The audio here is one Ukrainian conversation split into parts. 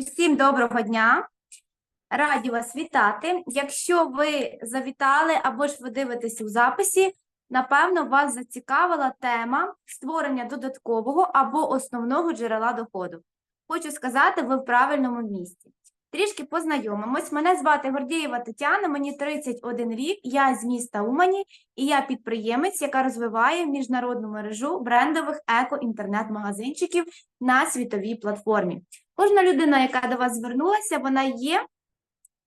Усім доброго дня. Раді вас вітати. Якщо ви завітали або ж ви дивитесь у записі, напевно, вас зацікавила тема створення додаткового або основного джерела доходу. Хочу сказати, ви в правильному місці. Трішки познайомимось. Мене звати Гордієва Тетяна, мені 31 рік, я з міста Умані і я підприємець, яка розвиває міжнародну мережу брендових еко-інтернет-магазинчиків на світовій платформі. Кожна людина, яка до вас звернулася, вона є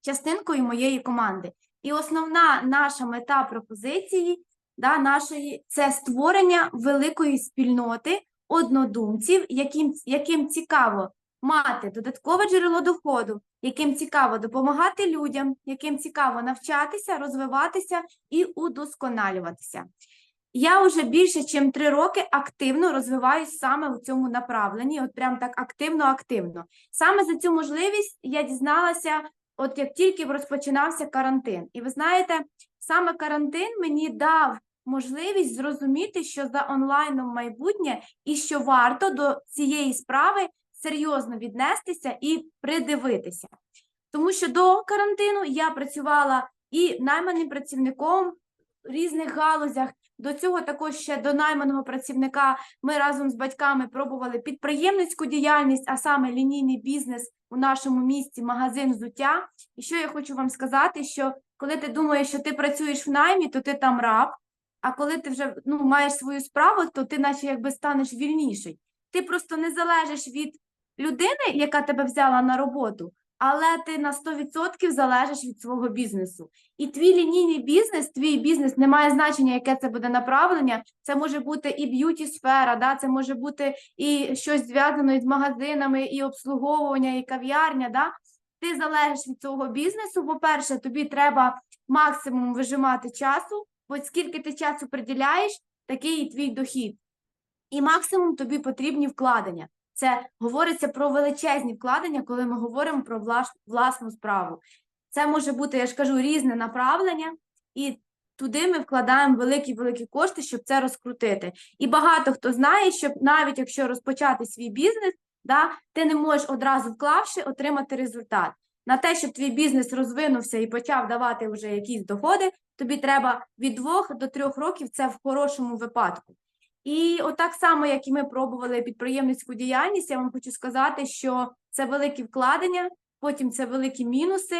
частинкою моєї команди. І основна наша мета пропозиції да, нашої це створення великої спільноти однодумців, яким, яким цікаво мати додаткове джерело доходу, яким цікаво допомагати людям, яким цікаво навчатися, розвиватися і удосконалюватися. Я вже більше ніж три роки активно розвиваюсь саме у цьому направленні, от прям так активно-активно. Саме за цю можливість я дізналася, от як тільки розпочинався карантин. І ви знаєте, саме карантин мені дав можливість зрозуміти, що за онлайном майбутнє і що варто до цієї справи серйозно віднестися і придивитися. Тому що до карантину я працювала і найманим працівником в різних галузях. До цього також ще до найманого працівника ми разом з батьками пробували підприємницьку діяльність, а саме лінійний бізнес у нашому місті, магазин взуття. І що я хочу вам сказати, що коли ти думаєш, що ти працюєш в наймі, то ти там раб. А коли ти вже ну, маєш свою справу, то ти наче якби станеш вільніший. Ти просто не залежиш від людини, яка тебе взяла на роботу, але ти на 100% залежиш від свого бізнесу. І твій лінійний бізнес, твій бізнес не має значення, яке це буде направлення. Це може бути і б'юті-сфера, да? це може бути і щось зв'язане з магазинами, і обслуговування, і кав'ярня. Да? Ти залежиш від цього бізнесу. По-перше, тобі треба максимум вижимати часу, бо скільки ти часу приділяєш, такий і твій дохід. І максимум тобі потрібні вкладення. Це говориться про величезні вкладення, коли ми говоримо про влас- власну справу. Це може бути, я ж кажу, різне направлення, і туди ми вкладаємо великі-великі кошти, щоб це розкрутити. І багато хто знає, що навіть якщо розпочати свій бізнес, да, ти не можеш одразу вклавши отримати результат. На те, щоб твій бізнес розвинувся і почав давати вже якісь доходи, тобі треба від двох до трьох років це в хорошому випадку. І отак само, як і ми пробували підприємницьку діяльність, я вам хочу сказати, що це великі вкладення, потім це великі мінуси,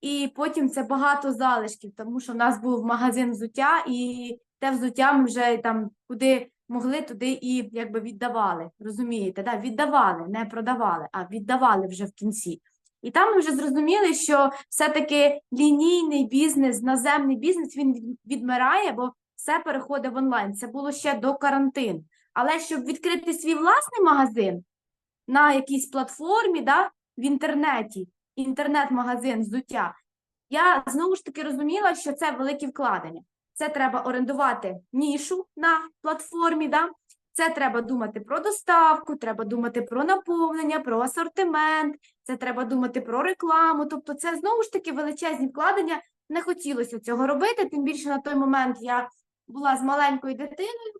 і потім це багато залишків, тому що в нас був магазин взуття, і те взуття ми вже там куди могли, туди і якби віддавали. Розумієте, да? віддавали, не продавали, а віддавали вже в кінці. І там ми вже зрозуміли, що все-таки лінійний бізнес, наземний бізнес він відмирає, бо все переходить в онлайн. Це було ще до карантину. Але щоб відкрити свій власний магазин на якійсь платформі, да, в інтернеті, інтернет-магазин взуття, я знову ж таки розуміла, що це великі вкладення. Це треба орендувати нішу на платформі, да? це треба думати про доставку, треба думати про наповнення, про асортимент, це треба думати про рекламу. Тобто, це знову ж таки величезні вкладення. Не хотілося цього робити, тим більше на той момент я була з маленькою дитиною,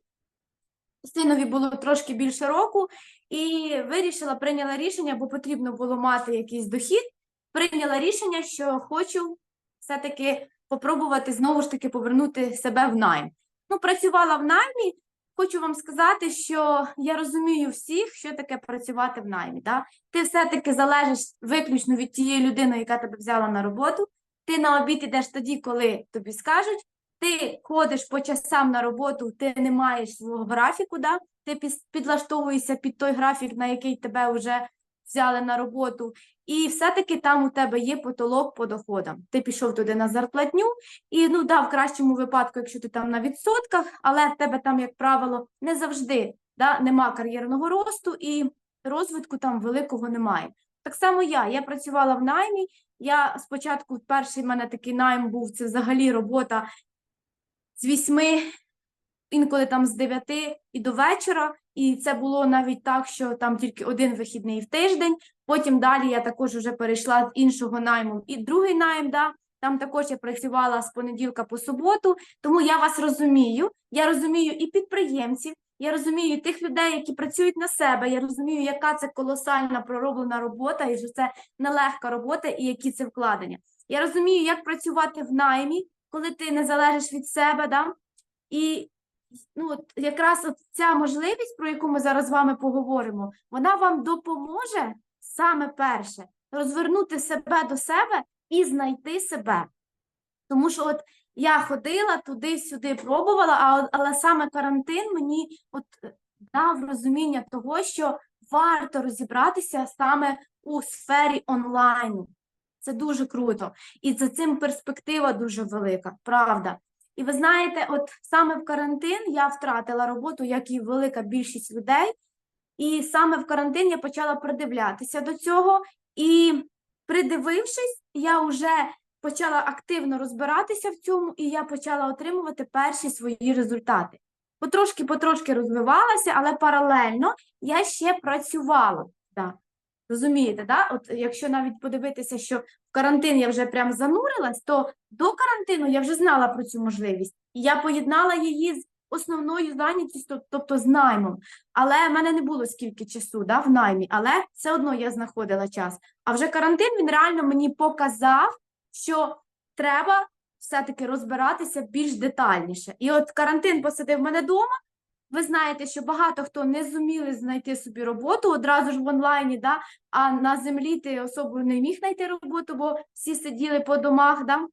синові було трошки більше року, і вирішила, прийняла рішення, бо потрібно було мати якийсь дохід. Прийняла рішення, що хочу все-таки попробувати знову ж таки повернути себе в найм. Ну, працювала в наймі. Хочу вам сказати, що я розумію всіх, що таке працювати в наймі. Да? Ти все-таки залежиш виключно від тієї людини, яка тебе взяла на роботу. Ти на обід ідеш тоді, коли тобі скажуть. Ти ходиш по часам на роботу, ти не маєш свого графіку, да? ти підлаштовуєшся під той графік, на який тебе вже взяли на роботу, і все-таки там у тебе є потолок по доходам. Ти пішов туди на зарплатню, і ну да, в кращому випадку, якщо ти там на відсотках, але в тебе там, як правило, не завжди да, нема кар'єрного росту і розвитку там великого немає. Так само я. Я працювала в наймі. Я спочатку перший в мене такий найм був це взагалі робота з вісьми, інколи там з дев'яти і до вечора. І це було навіть так, що там тільки один вихідний в тиждень. Потім далі я також вже перейшла з іншого найму і другий найм, да, там також я працювала з понеділка по суботу, тому я вас розумію. Я розумію і підприємців, Я розумію тих людей, які працюють на себе. Я розумію, яка це колосальна пророблена робота, і що це нелегка робота, і які це вкладення. Я розумію, як працювати в наймі, коли ти не залежиш від себе. Да? І ну, якраз от ця можливість, про яку ми зараз з вами поговоримо, вона вам допоможе саме перше розвернути себе до себе і знайти себе. Тому що от я ходила туди-сюди, пробувала, але саме карантин мені от е, дав розуміння того, що варто розібратися саме у сфері онлайну. Це дуже круто. І за цим перспектива дуже велика, правда. І ви знаєте, от саме в карантин я втратила роботу, як і велика більшість людей. І саме в карантин я почала придивлятися до цього. І придивившись, я вже почала активно розбиратися в цьому, і я почала отримувати перші свої результати. Потрошки, потрошки розвивалася, але паралельно я ще працювала. Розумієте, да? От якщо навіть подивитися, що в карантин я вже прям занурилась, то до карантину я вже знала про цю можливість. І я поєднала її з основною зайнятістю, тобто з наймом. Але в мене не було скільки часу да, в наймі, але все одно я знаходила час. А вже карантин він реально мені показав, що треба все-таки розбиратися більш детальніше. І от карантин посадив мене вдома. Ви знаєте, що багато хто не зуміли знайти собі роботу одразу ж в онлайні, да? а на землі ти особо не міг знайти роботу, бо всі сиділи по домах. Да?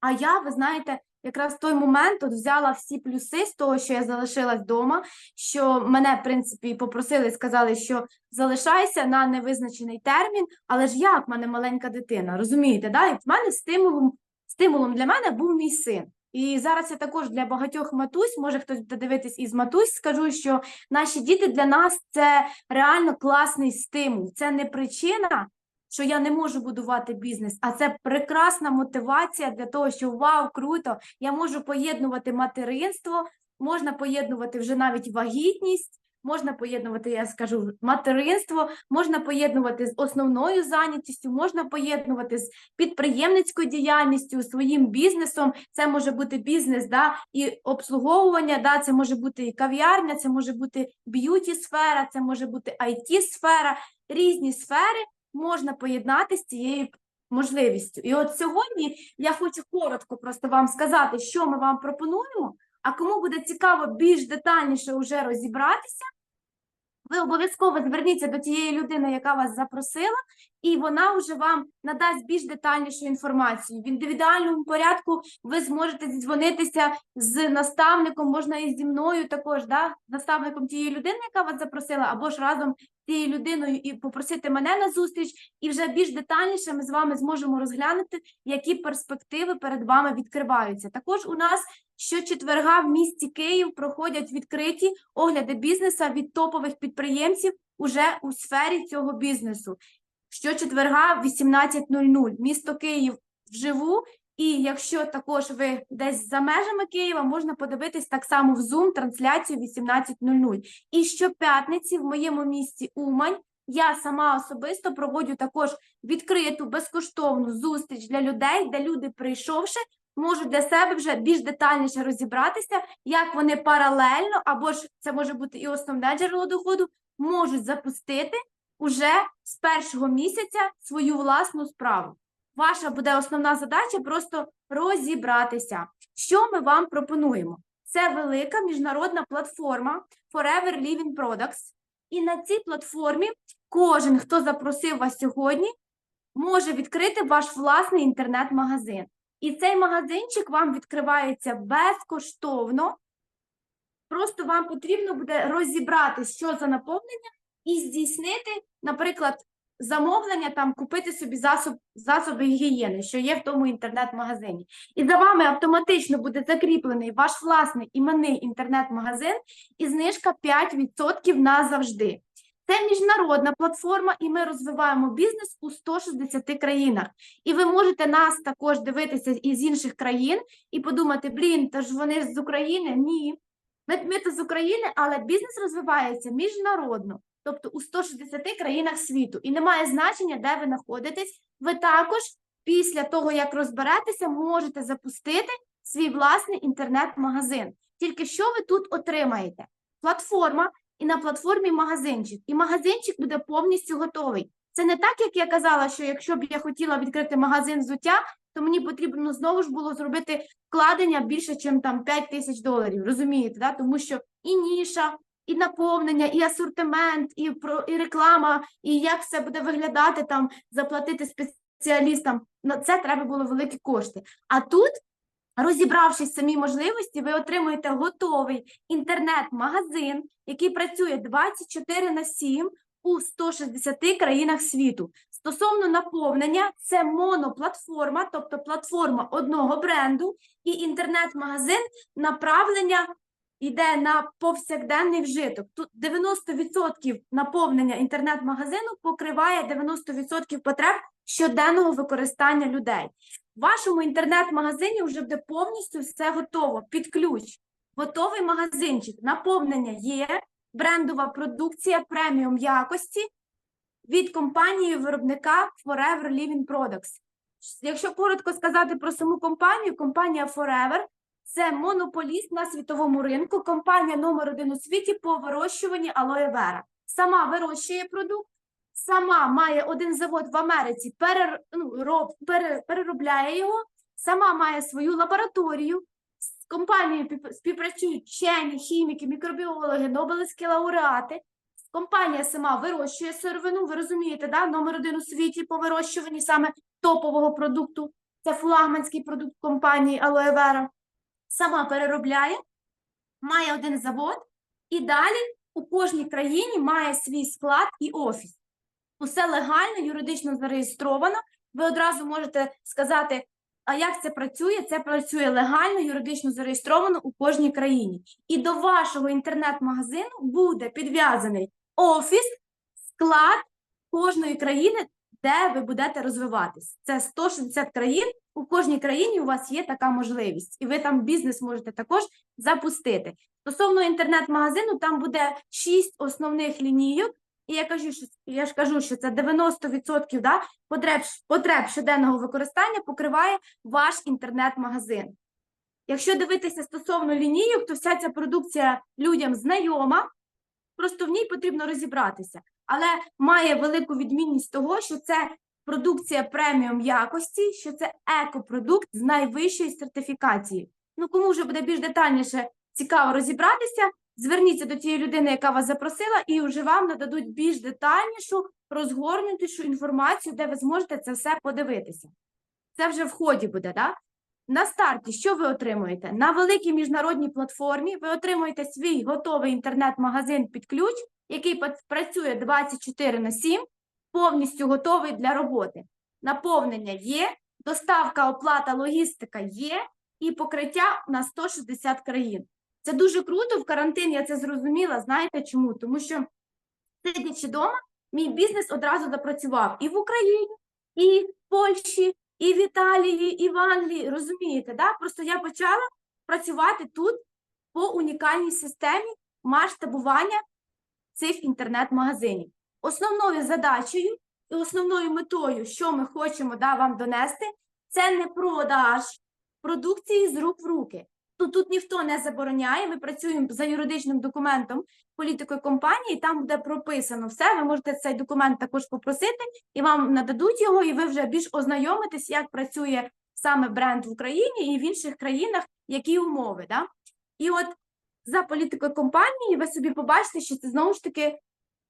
А я, ви знаєте, якраз в той момент от взяла всі плюси з того, що я залишилась вдома, що мене, в принципі, попросили, сказали, що залишайся на невизначений термін, але ж як в мене маленька дитина, розумієте? Да? І в мене стимулом, стимулом для мене був мій син. І зараз я також для багатьох матусь, може хтось буде дивитись із матусь, скажу, що наші діти для нас це реально класний стимул. Це не причина, що я не можу будувати бізнес, а це прекрасна мотивація для того, що вау, круто, я можу поєднувати материнство, можна поєднувати вже навіть вагітність, можна поєднувати, я скажу, материнство, можна поєднувати з основною зайнятістю, можна поєднувати з підприємницькою діяльністю, своїм бізнесом. Це може бути бізнес, да, і обслуговування, да, це може бути і кав'ярня, це може бути б'юті-сфера, це може бути IT-сфера, різні сфери можна поєднати з цією можливістю. І от сьогодні я хочу коротко просто вам сказати, що ми вам пропонуємо. А кому буде цікаво більш детальніше вже розібратися, ви обов'язково зверніться до тієї людини, яка вас запросила, і вона вже вам надасть більш детальнішу інформацію. В індивідуальному порядку ви зможете дзвонитися з наставником, можна і зі мною також, да, наставником тієї людини, яка вас запросила, або ж разом з тією людиною і попросити мене на зустріч, і вже більш детальніше ми з вами зможемо розглянути, які перспективи перед вами відкриваються. Також у нас щочетверга в місті Київ проходять відкриті огляди бізнеса від топових підприємців уже у сфері цього бізнесу. Щочетверга в 18.00 місто Київ вживу. І якщо також ви десь за межами Києва, можна подивитись так само в Zoom трансляцію 18.00. І щоп'ятниці в моєму місті Умань я сама особисто проводжу також відкриту безкоштовну зустріч для людей, де люди, прийшовши, можуть для себе вже більш детальніше розібратися, як вони паралельно, або ж це може бути і основне джерело доходу, можуть запустити уже з першого місяця свою власну справу. Ваша буде основна задача просто розібратися. Що ми вам пропонуємо? Це велика міжнародна платформа Forever Living Products. І на цій платформі кожен, хто запросив вас сьогодні, може відкрити ваш власний інтернет-магазин. І цей магазинчик вам відкривається безкоштовно. Просто вам потрібно буде розібрати, що за наповнення, і здійснити, наприклад, замовлення, там купити собі засоб, засоби гігієни, що є в тому інтернет-магазині. І за вами автоматично буде закріплений ваш власний іменний інтернет-магазин і знижка 5% назавжди. Це міжнародна платформа, і ми розвиваємо бізнес у 160 країнах. І ви можете нас також дивитися із інших країн і подумати: блін, та ж вони з України? Ні. Ми, ми то з України, але бізнес розвивається міжнародно, тобто у 160 країнах світу. І немає значення, де ви знаходитесь. Ви також після того, як розберетеся, можете запустити свій власний інтернет-магазин. Тільки що ви тут отримаєте? платформа, і на платформі магазинчик. І магазинчик буде повністю готовий. Це не так, як я казала, що якщо б я хотіла відкрити магазин взуття, то мені потрібно знову ж було зробити вкладення більше, ніж там 5 тисяч доларів. Розумієте, да? тому що і ніша, і наповнення, і асортимент, і про і реклама, і як все буде виглядати там, заплатити спеціалістам. На це треба було великі кошти. А тут, розібравшись в самій можливості, ви отримуєте готовий інтернет-магазин, який працює 24 на 7 у 160 країнах світу. Стосовно наповнення, це моноплатформа, тобто платформа одного бренду, і інтернет-магазин направлення йде на повсякденний вжиток. Тут 90% наповнення інтернет-магазину покриває 90% потреб щоденного використання людей. В вашому інтернет-магазині вже буде повністю все готово під ключ. Готовий магазинчик, наповнення є, брендова продукція преміум якості від компанії виробника Forever Living Products. Якщо коротко сказати про саму компанію, компанія Forever це монополіст на світовому ринку, компанія номер один у світі по вирощуванні алоє вера. Сама вирощує продукт, сама має один завод в Америці, перер, ну, роб, пере, переробляє його, сама має свою лабораторію. З компанією співпрацюють вчені, хіміки, мікробіологи, нобелевські лауреати. Компанія сама вирощує сировину, ви розумієте, да? номер один у світі по вирощуванні саме топового продукту. Це флагманський продукт компанії Vera. Сама переробляє, має один завод, і далі у кожній країні має свій склад і офіс. Усе легально, юридично зареєстровано. Ви одразу можете сказати, а як це працює? Це працює легально, юридично зареєстровано у кожній країні. І до вашого інтернет-магазину буде підв'язаний офіс, склад кожної країни, де ви будете розвиватись. Це 160 країн. У кожній країні у вас є така можливість, і ви там бізнес можете також запустити. Стосовно інтернет-магазину, там буде 6 основних лінійок. І я кажу, що я ж кажу, що це 90% да, потреб, потреб щоденного використання покриває ваш інтернет-магазин. Якщо дивитися стосовно лінійок, то вся ця продукція людям знайома, просто в ній потрібно розібратися. Але має велику відмінність того, що це продукція преміум якості, що це екопродукт з найвищою сертифікацією. Ну, кому вже буде більш детальніше цікаво розібратися, зверніться до тієї людини, яка вас запросила, і вже вам нададуть більш детальнішу, розгорнутішу інформацію, де ви зможете це все подивитися. Це вже в ході буде, да? На старті, що ви отримуєте? На великій міжнародній платформі ви отримуєте свій готовий інтернет-магазин під ключ, який працює 24 на 7, повністю готовий для роботи. Наповнення є, доставка, оплата, логістика є, і покриття на 160 країн. Це дуже круто. В карантин я це зрозуміла. Знаєте чому? Тому що, сидячи вдома, мій бізнес одразу запрацював і в Україні, і в Польщі, і в Італії, і в Англії. Розумієте, да? Просто я почала працювати тут по унікальній системі масштабування цих інтернет-магазинів. Основною задачею і основною метою, що ми хочемо да, вам донести, це не продаж продукції з рук в руки. Тут, тут ніхто не забороняє. Ми працюємо за юридичним документом політикою компанії, там буде прописано все. Ви можете цей документ також попросити, і вам нададуть його, і ви вже більш ознайомитесь, як працює саме бренд в Україні і в інших країнах, які умови. Да? І от за політикою компанії ви собі побачите, що це знову ж таки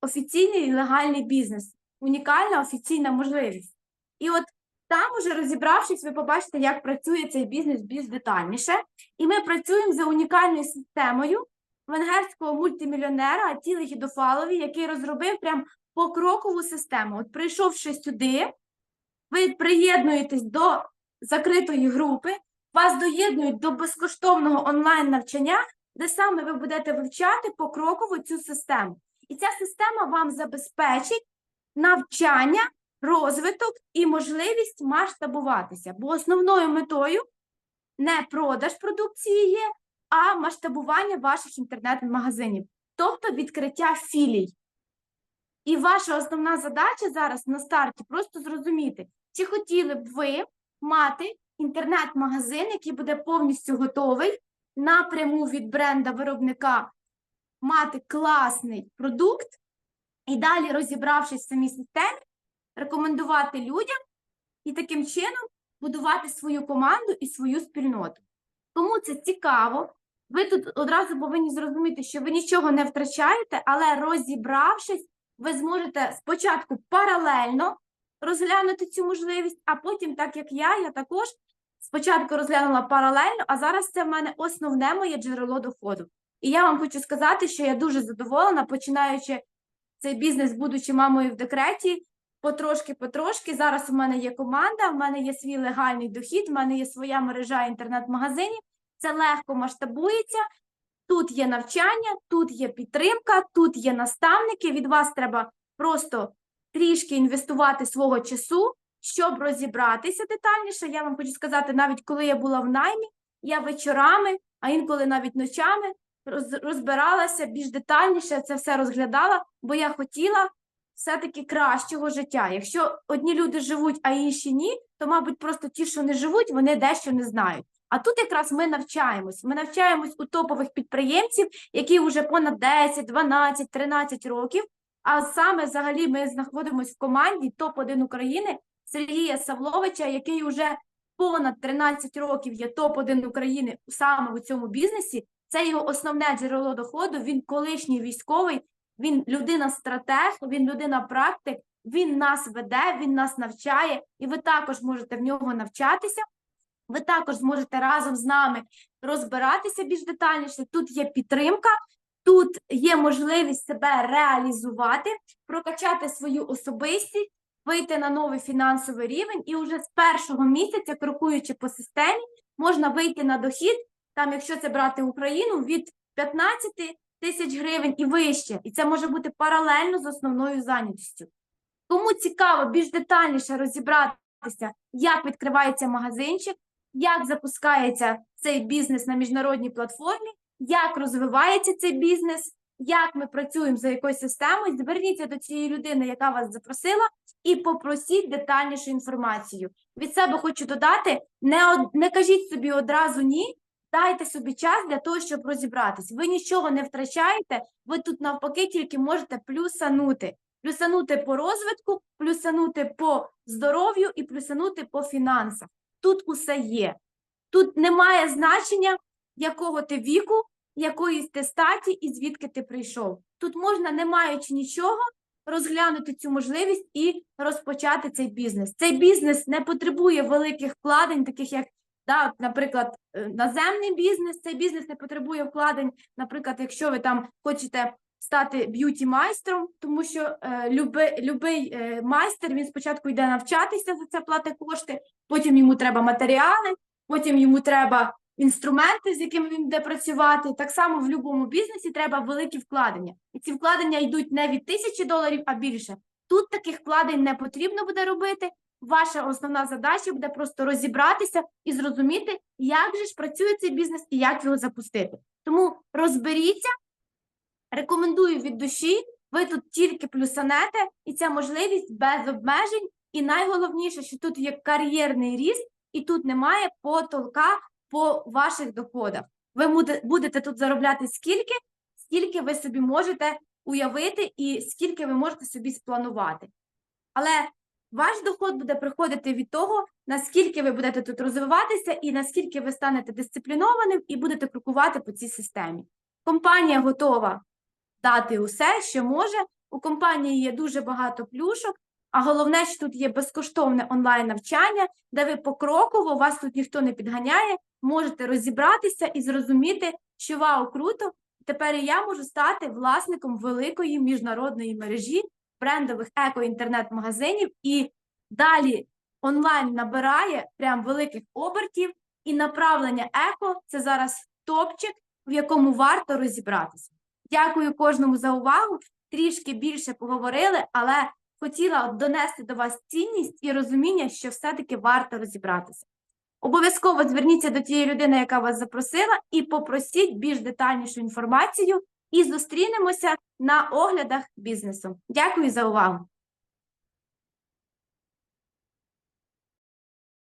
офіційний і легальний бізнес, унікальна офіційна можливість. І от там, уже розібравшись, ви побачите, як працює цей бізнес більш детальніше. І ми працюємо за унікальною системою венгерського мультимільйонера Атіли Гідофалові, який розробив прям покрокову систему. От прийшовши сюди, ви приєднуєтесь до закритої групи, вас доєднують до безкоштовного онлайн-навчання, де саме ви будете вивчати покроково цю систему. І ця система вам забезпечить навчання, розвиток і можливість масштабуватися. Бо основною метою не продаж продукції є, а масштабування ваших інтернет-магазинів, тобто відкриття філій. І ваша основна задача зараз на старті просто зрозуміти, чи хотіли б ви мати інтернет-магазин, який буде повністю готовий напряму від бренда виробника мати класний продукт і далі, розібравшись в самій системі, рекомендувати людям і таким чином будувати свою команду і свою спільноту. Тому це цікаво. Ви тут одразу повинні зрозуміти, що ви нічого не втрачаєте, але розібравшись, ви зможете спочатку паралельно розглянути цю можливість, а потім, так як я, я також спочатку розглянула паралельно, а зараз це в мене основне моє джерело доходу. І я вам хочу сказати, що я дуже задоволена, починаючи цей бізнес, будучи мамою в декреті, потрошки-потрошки. Зараз у мене є команда, в мене є свій легальний дохід, в мене є своя мережа інтернет-магазинів. Це легко масштабується. Тут є навчання, тут є підтримка, тут є наставники. Від вас треба просто трішки інвестувати свого часу, щоб розібратися детальніше. Я вам хочу сказати, навіть коли я була в наймі, я вечорами, а інколи навіть ночами розбиралася більш детальніше, це все розглядала, бо я хотіла все-таки кращого життя. Якщо одні люди живуть, а інші ні, то, мабуть, просто ті, що не живуть, вони дещо не знають. А тут якраз ми навчаємось. Ми навчаємось у топових підприємців, які вже понад 10, 12, 13 років. А саме взагалі ми знаходимося в команді топ-1 України Сергія Савловича, який вже понад 13 років є топ-1 України саме у цьому бізнесі. Це його основне джерело доходу. Він колишній військовий, він людина-стратег, він людина-практик, він нас веде, він нас навчає, і ви також можете в нього навчатися. Ви також зможете разом з нами розбиратися більш детальніше. Тут є підтримка, тут є можливість себе реалізувати, прокачати свою особистість, вийти на новий фінансовий рівень, і вже з першого місяця, крокуючи по системі, можна вийти на дохід, там, якщо це брати Україну, від 15 тисяч гривень і вище. І це може бути паралельно з основною зайнятістю. Кому цікаво більш детальніше розібратися, як відкривається магазинчик, як запускається цей бізнес на міжнародній платформі, як розвивається цей бізнес, як ми працюємо за якоюсь системою. Зверніться до цієї людини, яка вас запросила, і попросіть детальнішу інформацію. Від себе хочу додати: не, не кажіть собі одразу ні. Дайте собі час для того, щоб розібратись. Ви нічого не втрачаєте, ви тут навпаки тільки можете плюсанути. Плюсанути по розвитку, плюсанути по здоров'ю і плюсанути по фінансах. Тут усе є. Тут немає значення, якого ти віку, якоїсь ти статі і звідки ти прийшов. Тут можна, не маючи нічого, розглянути цю можливість і розпочати цей бізнес. Цей бізнес не потребує великих вкладень, таких як, да, наприклад, е, наземний бізнес. Цей бізнес не потребує вкладень, наприклад, якщо ви там хочете стати б'юті-майстром, тому що е, люби, любий е, майстер він спочатку йде навчатися за це платить кошти, потім йому треба матеріали, потім йому треба інструменти, з якими він буде працювати. Так само в будь-якому бізнесі треба великі вкладення. І ці вкладення йдуть не від тисячі доларів, а більше. Тут таких вкладень не потрібно буде робити. Ваша основна задача буде просто розібратися і зрозуміти, як же ж працює цей бізнес і як його запустити. Тому розберіться, рекомендую від душі. Ви тут тільки плюсанете, і ця можливість без обмежень. І найголовніше, що тут є кар'єрний ріст, і тут немає потолка по ваших доходах. Ви будете тут заробляти скільки, скільки ви собі можете уявити, і скільки ви можете собі спланувати. Але ваш доход буде приходити від того, наскільки ви будете тут розвиватися, і наскільки ви станете дисциплінованим і будете крокувати по цій системі. Компанія готова дати усе, що може. У компанії є дуже багато плюшок, а головне, що тут є безкоштовне онлайн-навчання, де ви покроково, вас тут ніхто не підганяє, можете розібратися і зрозуміти, що вау, круто, тепер і я можу стати власником великої міжнародної мережі брендових еко-інтернет-магазинів і далі онлайн набирає прям великих обертів, і направлення еко це зараз топчик, в якому варто розібратися. Дякую кожному за увагу. Трішки більше поговорили, але хотіла донести до вас цінність і розуміння, що все-таки варто розібратися. Обов'язково зверніться до тієї людини, яка вас запросила, і попросіть більш детальнішу інформацію. І зустрінемося на оглядах бізнесу. Дякую за увагу!